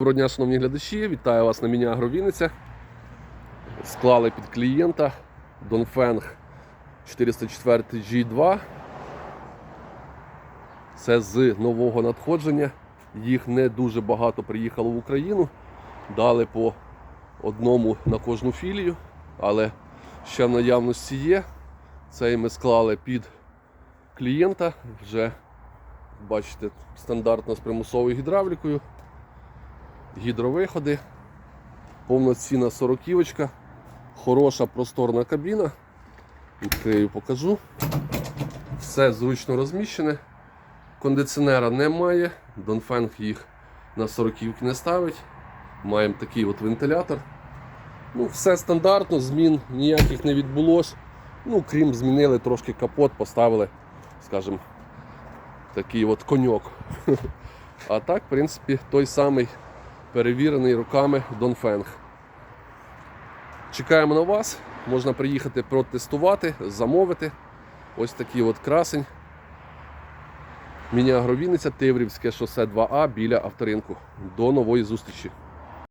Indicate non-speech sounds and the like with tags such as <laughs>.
Доброго дня, шановні глядачі, вітаю вас на міні Вінниця. Склали під клієнта Dongfeng 404 G2. Це з нового надходження. Їх не дуже багато приїхало в Україну. Дали по одному на кожну філію, але ще в наявності є. Цей ми склали під клієнта. Вже бачите, стандартно з примусовою гідравлікою гідровиходи, повноцінна сороківочка, хороша просторна кабіна. Відкрию, покажу. Все зручно розміщене. Кондиціонера немає, Донфенг їх на сороківки не ставить. Маємо такий от вентилятор. Ну, Все стандартно, змін ніяких не відбулось. Ну, крім змінили трошки капот, поставили, скажімо, такий от коньок. <laughs> А так, в принципі, той самий перевірений руками Донфенг. Чекаємо на вас. Можна приїхати протестувати, замовити. Ось такий от красень. Міні-агровіниця Тиврівське шосе 2А біля авторинку. До нової зустрічі!